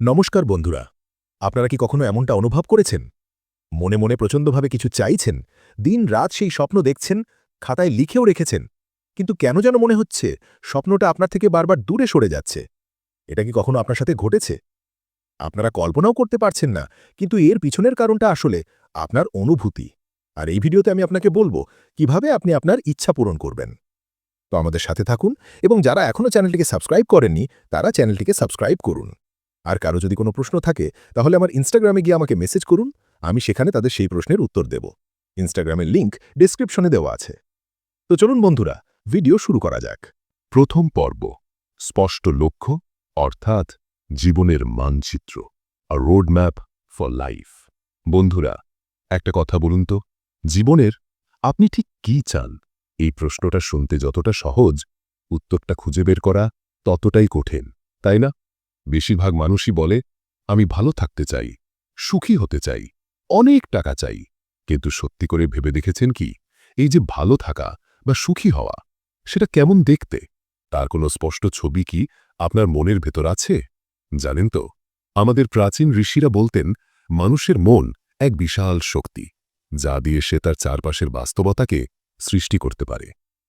নমস্কার বন্ধুরা, আপনারা কি কখনো এমনটা অনুভব করেছেন? মনে মনে প্রচণ্ডভাবে কিছু চাইছেন, দিন রাত সেই স্বপ্ন দেখছেন, খাতায় লিখেও রেখেছেন, কিন্তু কেন যেন মনে হচ্ছে স্বপ্নটা আপনার থেকে বারবার দূরে সরে যাচ্ছে। এটা কি কখনো আপনার সাথে ঘটেছে? আপনারা কল্পনাও করতে পারছেন না, কিন্তু এর পিছনের কারণটা আসলে আপনার অনুভূতি। আর এই ভিডিওতে আমি আপনাকে বলব কীভাবে আপনি আপনার ইচ্ছা পূরণ করবেন। তো আমাদের সাথে থাকুন এবং যারা এখনও চ্যানেলটিকে সাবস্ক্রাইব করেননি, তারা চ্যানেলটিকে সাবস্ক্রাইব করুন। আর কারও যদি কোনো প্রশ্ন থাকে, তাহলে আমার ইনস্টাগ্রামে গিয়ে আমাকে মেসেজ করুন, আমি সেখানে তাদের সেই প্রশ্নের উত্তর দেব। ইনস্টাগ্রামের লিংক ডিসক্রিপশনে দেওয়া আছে। তো চলুন বন্ধুরা ভিডিও শুরু করা যাক। প্রথম পর্ব, স্পষ্ট লক্ষ্য, অর্থাৎ জীবনের মানচিত্র রোড ম্যাপ ফর লাইফ বন্ধুরা, একটা কথা বলুন তো, জীবনের আপনি ঠিক কি চান? এই প্রশ্নটা শুনতে যতটা সহজ, উত্তরটা খুঁজে বের করা ততটাই কঠিন, তাই না? বেশিরভাগ মানুষই বলে, আমি ভালো থাকতে চাই, সুখী হতে চাই, অনেক টাকা চাই। কিন্তু সত্যি করে ভেবে দেখেছেন কি, এই যে ভালো থাকা বা সুখী হওয়া, সেটা কেমন দেখতে? তার কোনো স্পষ্ট ছবি কি আপনার মনের ভেতর আছে? জানেন তো, আমাদের প্রাচীন ঋষিরা বলতেন, মানুষের মন এক বিশাল শক্তি, যা দিয়ে সে তার চারপাশের বাস্তবতাকে সৃষ্টি করতে পারে।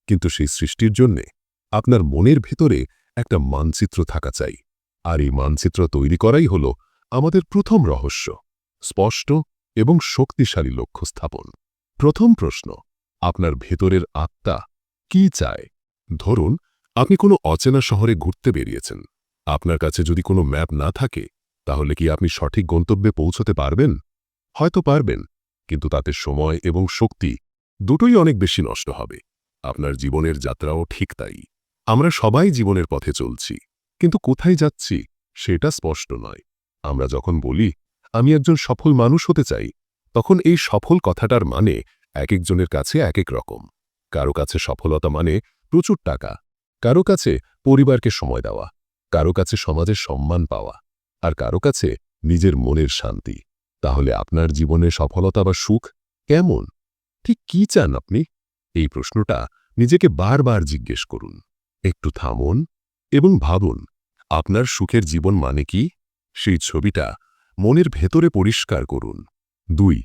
কিন্তু সেই সৃষ্টির জন্যে আপনার মনের ভেতরে একটা মানচিত্র থাকা চাই। আর এই মানচিত্র তৈরি করাই হল আমাদের প্রথম রহস্য, স্পষ্ট এবং শক্তিশালী লক্ষ্য স্থাপন প্রথম প্রশ্ন, আপনার ভেতরের আত্মা কি চায়? ধরুন, আপনি কোনো অচেনা শহরে ঘুরতে বেরিয়েছেন। আপনার কাছে যদি কোনো ম্যাপ না থাকে, তাহলে কি আপনি সঠিক গন্তব্যে পৌঁছতে পারবেন? হয়তো পারবেন, কিন্তু তাতে সময় এবং শক্তি দুটোই অনেক বেশি নষ্ট হবে। আপনার জীবনের যাত্রাও ঠিক তাই। আমরা সবাই জীবনের পথে চলছি। কিন্তু কোথায় যাচ্ছি সেটা স্পষ্ট নয়। আমরা যখন বলি, আমি একজন সফল মানুষ হতে চাই, তখন এই সফল কথাটার মানে এক একজনের কাছে এক এক রকম। কারও কাছে সফলতা মানে প্রচুর টাকা, কারও কাছে পরিবারকে সময় দেওয়া, কারও কাছে সমাজের সম্মান পাওয়া, আর কারও কাছে নিজের মনের শান্তি। তাহলে আপনার জীবনে সফলতা বা সুখ কেমন? ঠিক কি চান আপনি? এই প্রশ্নটা নিজেকে বারবার জিজ্ঞেস করুন। একটু থামুন এবং ভাবুন আপনার সুখের জীবন মানে কি? সেই ছবিটা মনের ভেতরে পরিষ্কার করুন। দুই,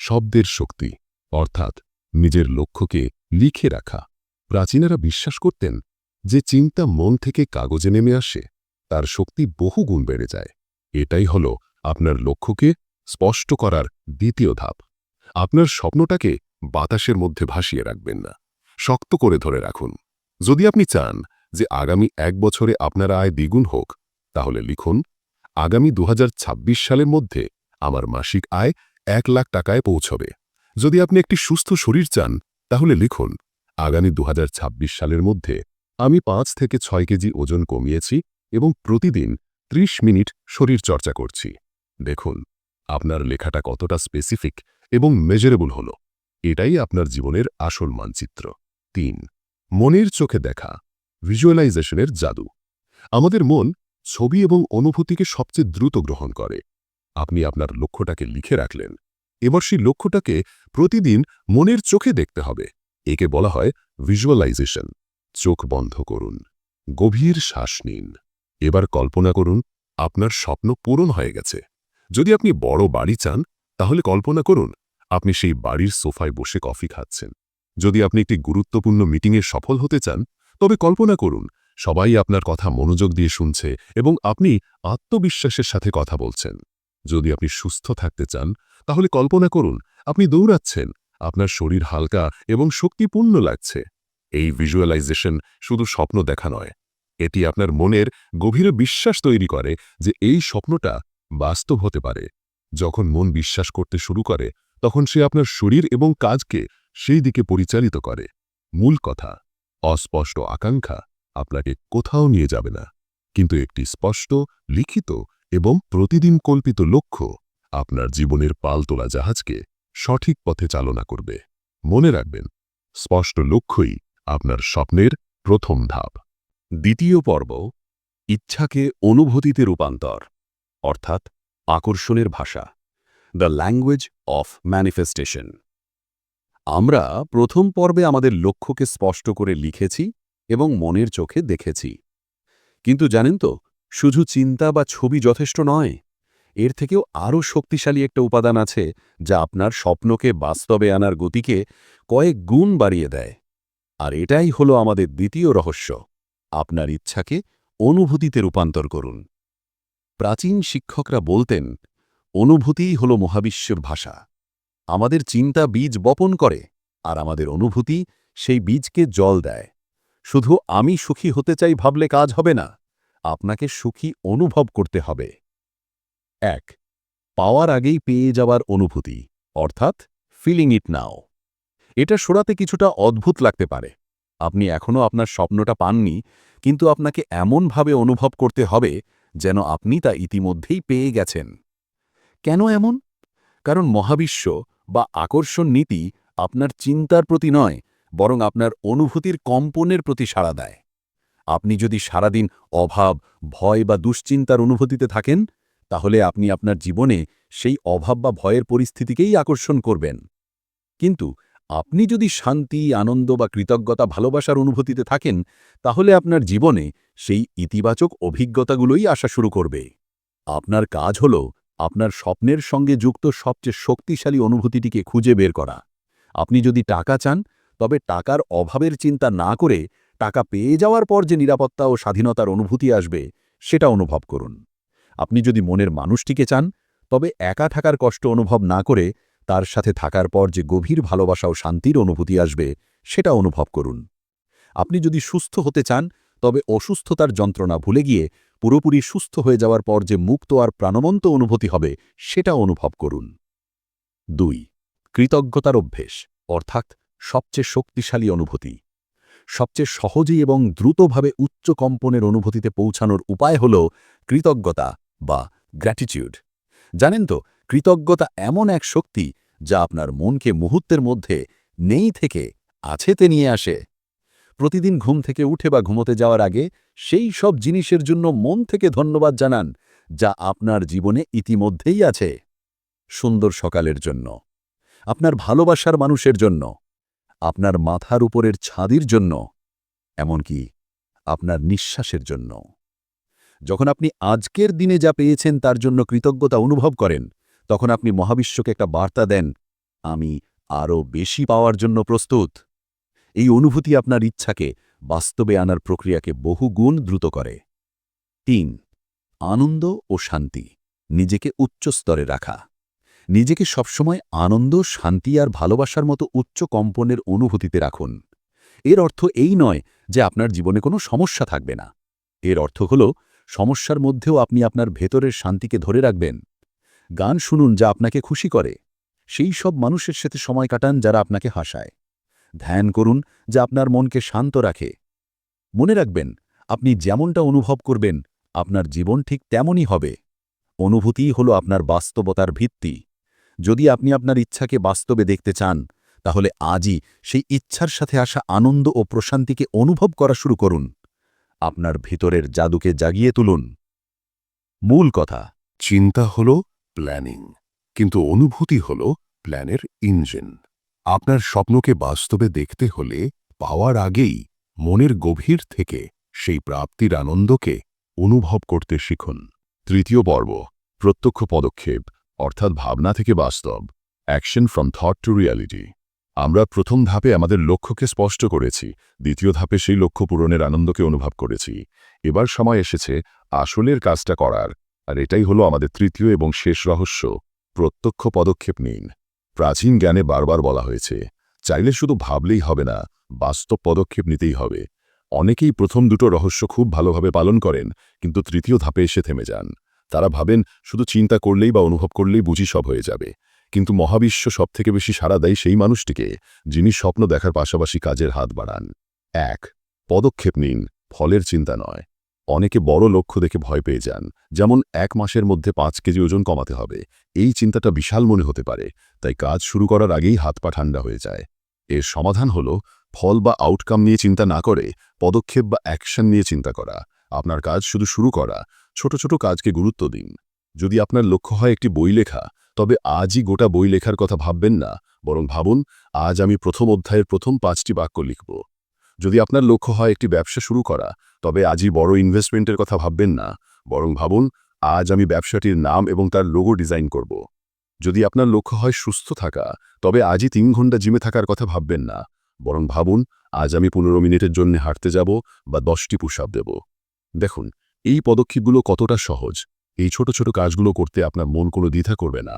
শব্দের শক্তি, অর্থাৎ নিজের লক্ষ্যকে লিখে রাখা। প্রাচীনেরা বিশ্বাস করতেন যে চিন্তা মন থেকে কাগজে নেমে আসে, তার শক্তি বহু গুণ বেড়ে যায়। এটাই হল আপনার লক্ষ্যকে স্পষ্ট করার দ্বিতীয় ধাপ। আপনার স্বপ্নটাকে বাতাসের মধ্যে ভাসিয়ে রাখবেন না। শক্ত করে ধরে রাখুন। যদি আপনি চান যে আগামী এক বছরে আপনার আয় দ্বিগুণ হোক, তাহলে লিখুন, আগামী দু হাজার ছাব্বিশ সালের মধ্যে আমার মাসিক আয় এক লাখ টাকায় পৌঁছবে। যদি আপনি একটি সুস্থ শরীর চান, তাহলে লিখুন, আগামী দু হাজার ছাব্বিশ সালের মধ্যে আমি পাঁচ থেকে ছয় কেজি ওজন কমিয়েছি এবং প্রতিদিন ৩০ মিনিট শরীর চর্চা করছি। দেখুন, আপনার লেখাটা কতটা স্পেসিফিক এবং মেজারেবল হল। এটাই আপনার জীবনের আসল মানচিত্র। তিন, মনের চোখে দেখা। ভিজুয়ালাইজেশনের জাদু। আমাদের মন ছবি এবং অনুভূতিকে সবচেয়ে দ্রুত গ্রহণ করে। আপনি আপনার লক্ষ্যটাকে লিখে রাখলেন। এবার সেই লক্ষ্যটাকে প্রতিদিন মনের চোখে দেখতে হবে। একে বলা হয় ভিজুয়ালাইজেশন। চোখ বন্ধ করুন। গভীর শ্বাস নিন। এবার কল্পনা করুন, আপনার স্বপ্ন পূরণ হয়ে গেছে। যদি আপনি বড় বাড়ি চান, তাহলে কল্পনা করুন, আপনি সেই বাড়ির সোফায় বসে কফি খাচ্ছেন। যদি আপনি একটি গুরুত্বপূর্ণ মিটিংয়ে সফল হতে চান তবে কল্পনা করুন, সবাই আপনার কথা মনোযোগ দিয়ে শুনছে এবং আপনি আত্মবিশ্বাসের সাথে কথা বলছেন। যদি আপনি সুস্থ থাকতে চান, তাহলে কল্পনা করুন, আপনি দৌড়াচ্ছেন, আপনার শরীর হালকা এবং শক্তিপূর্ণ লাগছে। এই ভিজুয়ালাইজেশন শুধু স্বপ্ন দেখা নয়, এটি আপনার মনের গভীর বিশ্বাস তৈরি করে যে এই স্বপ্নটা বাস্তব হতে পারে। যখন মন বিশ্বাস করতে শুরু করে, তখন সে আপনার শরীর এবং কাজকে সেই দিকে পরিচালিত করে। মূল কথা অস্পষ্ট আকাঙ্ক্ষা আপনাকে কোথাও নিয়ে যাবে না। কিন্তু একটি স্পষ্ট, লিখিত এবং প্রতিদিন কল্পিত লক্ষ্য আপনার জীবনের পালতোলা জাহাজকে সঠিক পথে চালনা করবে। মনে রাখবেন, স্পষ্ট লক্ষ্যই আপনার স্বপ্নের প্রথম ধাপ। দ্বিতীয় পর্ব, ইচ্ছাকে অনুভূতিতে রূপান্তর, অর্থাৎ আকর্ষণের ভাষা দ্য ল্যাঙ্গুয়েজ অফ ম্যানিফেস্টেশন আমরা প্রথম পর্বে আমাদের লক্ষ্যকে স্পষ্ট করে লিখেছি এবং মনের চোখে দেখেছি। কিন্তু জানেন তো, শুধু চিন্তা বা ছবি যথেষ্ট নয়, এর থেকেও আরও শক্তিশালী একটা উপাদান আছে যা আপনার স্বপ্নকে বাস্তবে আনার গতিকে কয়েক গুণ বাড়িয়ে দেয়। আর এটাই হলো আমাদের দ্বিতীয় রহস্য, আপনার ইচ্ছাকে অনুভূতিতে রূপান্তর করুন। প্রাচীন শিক্ষকরা বলতেন, অনুভূতিই হল মহাবিশ্বের ভাষা। আমাদের চিন্তা বীজ বপন করে আর আমাদের অনুভূতি সেই বীজকে জল দেয়। শুধু আমি সুখী হতে চাই ভাবলে কাজ হবে না, আপনাকে সুখী অনুভব করতে হবে। এক, পাওয়ার আগেই পেয়ে যাওয়ার অনুভূতি, অর্থাৎ ফিলিং ইট নাও এটা সরাতে কিছুটা অদ্ভুত লাগতে পারে। আপনি এখনও আপনার স্বপ্নটা পাননি, কিন্তু আপনাকে এমনভাবে অনুভব করতে হবে যেন আপনি তা ইতিমধ্যেই পেয়ে গেছেন। কেন এমন? কারণ মহাবিশ্ব বা আকর্ষণ নীতি আপনার চিন্তার প্রতি নয়, বরং আপনার অনুভূতির কম্পনের প্রতি সাড়া দেয়। আপনি যদি সারাদিন অভাব, ভয় বা দুশ্চিন্তার অনুভূতিতে থাকেন, তাহলে আপনি আপনার জীবনে সেই অভাব বা ভয়ের পরিস্থিতিকেই আকর্ষণ করবেন। কিন্তু আপনি যদি শান্তি, আনন্দ বা কৃতজ্ঞতা ভালোবাসার অনুভূতিতে থাকেন, তাহলে আপনার জীবনে সেই ইতিবাচক অভিজ্ঞতাগুলোই আসা শুরু করবে। আপনার কাজ হল আপনার স্বপ্নের সঙ্গে যুক্ত সবচেয়ে শক্তিশালী অনুভূতিটিকে খুঁজে বের করা। আপনি যদি টাকা চান, তবে টাকার অভাবের চিন্তা না করে টাকা পেয়ে যাওয়ার পর যে নিরাপত্তা ও স্বাধীনতার অনুভূতি আসবে, সেটা অনুভব করুন। আপনি যদি মনের মানুষটিকে চান, তবে একা থাকার কষ্ট অনুভব না করে তার সাথে থাকার পর যে গভীর ভালোবাসা ও শান্তির অনুভূতি আসবে, সেটা অনুভব করুন। আপনি যদি সুস্থ হতে চান, তবে অসুস্থতার যন্ত্রণা ভুলে গিয়ে পুরোপুরি সুস্থ হয়ে যাওয়ার পর যে মুক্ত আর প্রাণবন্ত অনুভূতি হবে, সেটা অনুভব করুন। দুই, কৃতজ্ঞতার অভ্যেস, অর্থাৎ সবচেয়ে শক্তিশালী অনুভূতি। সবচেয়ে সহজেই এবং দ্রুতভাবে উচ্চ কম্পনের অনুভূতিতে পৌঁছানোর উপায় হল কৃতজ্ঞতা বা গ্র্যাটিটিউড জানেন তো, কৃতজ্ঞতা এমন এক শক্তি যা আপনার মনকে মুহূর্তের মধ্যে নেই থেকে, আছেতে নিয়ে আসে। প্রতিদিন ঘুম থেকে উঠে বা ঘুমোতে যাওয়ার আগে সেই সব জিনিসের জন্য মন থেকে ধন্যবাদ জানান, যা আপনার জীবনে ইতিমধ্যেই আছে। সুন্দর সকালের জন্য। আপনার ভালোবাসার মানুষের জন্য। আপনার মাথার উপরের ছাদির জন্য। এমনকি আপনার নিঃশ্বাসের জন্য। যখন আপনি আজকের দিনে যা পেয়েছেন তার জন্য কৃতজ্ঞতা অনুভব করেন, তখন আপনি মহাবিশ্বকে একটা বার্তা দেন, আমি আরও বেশি পাওয়ার জন্য প্রস্তুত। এই অনুভূতি আপনার ইচ্ছাকে বাস্তবে আনার প্রক্রিয়াকে বহু গুণ দ্রুত করে। তিন, আনন্দ ও শান্তি। নিজেকে উচ্চ স্তরে রাখা। নিজেকে সবসময় আনন্দ, শান্তি আর ভালোবাসার মতো উচ্চ কম্পনের অনুভূতিতে রাখুন। এর অর্থ এই নয় যে আপনার জীবনে কোনো সমস্যা থাকবে না। এর অর্থ হল, সমস্যার মধ্যেও আপনি আপনার ভেতরের শান্তিকে ধরে রাখবেন। গান শুনুন যা আপনাকে খুশি করে। সেই সব মানুষের সাথে সময় কাটান যারা আপনাকে হাসায়। ধ্যান করুন যা আপনার মনকে শান্ত রাখে। মনে রাখবেন, আপনি যেমনটা অনুভব করবেন, আপনার জীবন ঠিক তেমনই হবে। অনুভূতিই হল আপনার বাস্তবতার ভিত্তি। যদি আপনি আপনার ইচ্ছাকে বাস্তবে দেখতে চান, তাহলে আজই সেই ইচ্ছার সাথে আসা আনন্দ ও প্রশান্তিকে অনুভব করা শুরু করুন। আপনার ভিতরের জাদুকে জাগিয়ে তুলুন। মূল কথা, চিন্তা হল প্ল্যানিং, কিন্তু অনুভূতি হল প্ল্যানের ইঞ্জিন। আপনার স্বপ্নকে বাস্তবে দেখতে হলে পাওয়ার আগেই মনের গভীর থেকে সেই প্রাপ্তির আনন্দকে অনুভব করতে শিখুন। তৃতীয় পর্ব, প্রত্যক্ষ পদক্ষেপ, অর্থাৎ ভাবনা থেকে বাস্তব, action from thought to reality. আমরা প্রথম ধাপে আমাদের লক্ষ্যকে স্পষ্ট করেছি, দ্বিতীয় ধাপে সেই লক্ষ্য পূরণের আনন্দকে অনুভব করেছি। এবার সময় এসেছে আসলের কাজটা করার, আর এটাই হলো আমাদের তৃতীয় এবং শেষ রহস্য। প্রত্যক্ষ পদক্ষেপ নিন। প্রাচীন জ্ঞানে বারবার বলা হয়েছে, চাইলে শুধু ভাবলেই হবে না, বাস্তব পদক্ষেপ নিতেই হবে। অনেকেই প্রথম দুটো রহস্য খুব ভালোভাবে পালন করেন, কিন্তু তৃতীয় ধাপে এসে থেমে যান। তারা ভাবেন, শুধু চিন্তা করলেই বা অনুভব করলেই বুঝি সব হয়ে যাবে। কিন্তু মহাবিশ্ব সবথেকে বেশি সাড়া দেয় সেই মানুষটিকে, যিনি স্বপ্ন দেখার পাশাপাশি কাজের হাত বাড়ান। এক, পদক্ষেপ নিন, ফলের চিন্তা নয়। অনেকে বড় লক্ষ্য দেখে ভয় পেয়ে যান, যেমন এক মাসের মধ্যে পাঁচ কেজি ওজন কমাতে হবে। এই চিন্তাটা বিশাল মনে হতে পারে, তাই কাজ শুরু করার আগেই হাত পা ঠান্ডা হয়ে যায়। এর সমাধান হল ফল বা আউটকাম নিয়ে চিন্তা না করে, পদক্ষেপ বা অ্যাকশন নিয়ে চিন্তা করা। আপনার কাজ শুধু শুরু করা, ছোট ছোট কাজকে গুরুত্ব দিন। যদি আপনার লক্ষ্য হয় একটি বই লেখা, তবে আজই গোটা বই লেখার কথা ভাববেন না, বরং ভাবুন, আজ আমি প্রথম অধ্যায়ের প্রথম পাঁচটি বাক্য লিখব। যদি আপনার লক্ষ্য হয় একটি ব্যবসা শুরু করা, তবে আজই বড় ইনভেস্টমেন্টের কথা ভাববেন না। বরং ভাবুন, আজ আমি ব্যবসাটির নাম এবং তার লোগো ডিজাইন করব। যদি আপনার লক্ষ্য হয় সুস্থ থাকা, তবে আজই তিন ঘণ্টা জিমে থাকার কথা ভাববেন না। বরং ভাবুন, আজ আমি পনেরো মিনিটের জন্য হাঁটতে যাব বা দশটি পুশ আপ দেব। দেখুন, এই পদক্ষেপগুলো কতটা সহজ। এই ছোট ছোট কাজগুলো করতে আপনার মন কোনো দ্বিধা করবে না।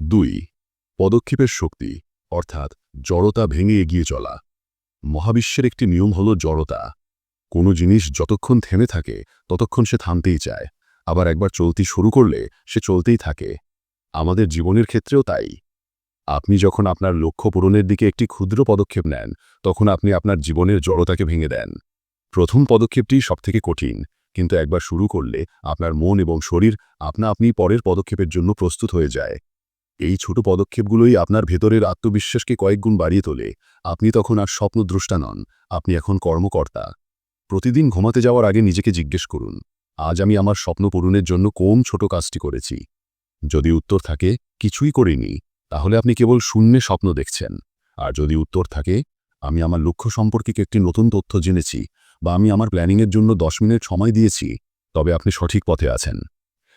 দুই, পদক্ষেপের শক্তি, অর্থাৎ জড়তা ভেঙে এগিয়ে চলা। মহাবিশ্বের একটি নিয়ম হল জড়তা। কোনো জিনিস যতক্ষণ থেমে থাকে, ততক্ষণ সে থামতেই চায়। আবার একবার চলতি শুরু করলে, সে চলতেই থাকে। আমাদের জীবনের ক্ষেত্রেও তাই। আপনি যখন আপনার লক্ষ্য পূরণের দিকে একটি ক্ষুদ্র পদক্ষেপ নেন, তখন আপনি আপনার জীবনের জড়তাকে ভেঙে দেন। প্রথম পদক্ষেপটি সবথেকে কঠিন, কিন্তু একবার শুরু করলে আপনার মন এবং শরীর আপনা আপনি পরের পদক্ষেপের জন্য প্রস্তুত হয়ে যায়। এই ছোট পদক্ষেপগুলোই আপনার ভেতরের আত্মবিশ্বাসকে কয়েকগুণ বাড়িয়ে তোলে। আপনি তখন আর স্বপ্নদ্রষ্টা নন, আপনি এখন কর্মকর্তা। প্রতিদিন ঘুমাতে যাওয়ার আগে নিজেকে জিজ্ঞেস করুন, আজ আমি আমার স্বপ্ন পূরণের জন্য কোন ছোট কাজটি করেছি? যদি উত্তর থাকে, কিছুই করিনি। তাহলে আপনি কেবল শূন্যে স্বপ্ন দেখছেন। আর যদি উত্তর থাকে, আমি আমার লক্ষ্য সম্পর্কে একটি নতুন তথ্য জেনেছি বা আমি আমার প্ল্যানিংয়ের জন্য দশ মিনিট সময় দিয়েছি, তবে আপনি সঠিক পথে আছেন।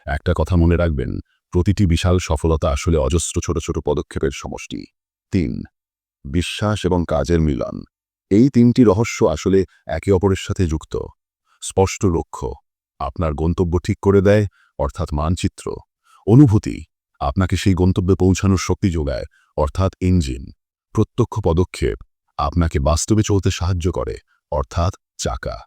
একটা কথা মনে রাখবেন প্রতিটি বিশাল সফলতা আসলে অজস্র ছোট ছোট পদক্ষেপের সমষ্টি। তিন, বিশ্বাস এবং কাজের মিলন। এই তিনটি রহস্য আসলে একে অপরের সাথে যুক্ত। স্পষ্ট লক্ষ্য, আপনার গন্তব্য ঠিক করে দেয়, অর্থাৎ মানচিত্র। অনুভূতি, আপনাকে সেই গন্তব্যে পৌঁছানোর শক্তি যোগায়, অর্থাৎ ইঞ্জিন। প্রত্যক্ষ পদক্ষেপ, আপনাকে বাস্তবে চলতে সাহায্য করে, অর্থাৎ চাকা।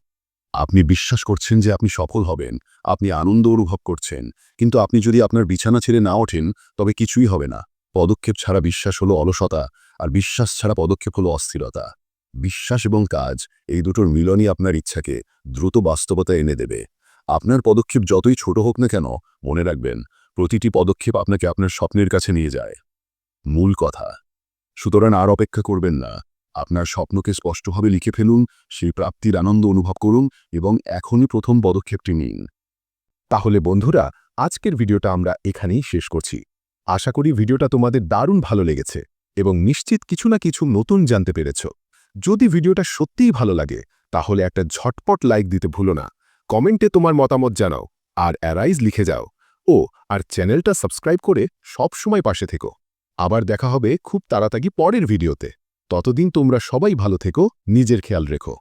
আপনি বিশ্বাস করছেন যে আপনি সফল হবেন, আপনি আনন্দ অনুভব করছেন, কিন্তু আপনি যদি আপনার বিছানা ছেড়ে না ওঠেন, তবে কিছুই হবে না। পদক্ষেপ ছাড়া বিশ্বাস হলো অলসতা, আর বিশ্বাস ছাড়া পদক্ষেপ হলো অস্থিরতা। বিশ্বাস এবং কাজ, এই দুটোর মিলনই আপনার ইচ্ছাকে দ্রুত বাস্তবতা এনে দেবে। আপনার পদক্ষেপ যতই ছোট হোক না কেন, মনে রাখবেন, প্রতিটি পদক্ষেপ আপনাকে আপনার স্বপ্নের কাছে নিয়ে যায়। মূল কথা, সুতরাং আর অপেক্ষা করবেন না। আপনার স্বপ্নকে স্পষ্টভাবে লিখে ফেলুন, সেই প্রাপ্তির আনন্দ অনুভব করুন এবং এখনই প্রথম পদক্ষেপটি নিন। তাহলে বন্ধুরা, আজকের ভিডিওটা আমরা এখানেই শেষ করছি। আশা করি ভিডিওটা তোমাদের দারুণ ভালো লেগেছে এবং নিশ্চিত কিছু না কিছু নতুন জানতে পেরেছ। যদি ভিডিওটা সত্যিই ভালো লাগে, তাহলে একটা ঝটপট লাইক দিতে ভুলো না। কমেন্টে তোমার মতামত জানাও আর অ্যারাইজ লিখে যাও। ও, আর চ্যানেলটা সাবস্ক্রাইব করে সব সময় পাশে থেকো। আবার দেখা হবে খুব তাড়াতাড়ি পরের ভিডিওতে। ততদিন তোমরা সবাই ভালো থেকো নিজের খেয়াল রেখো।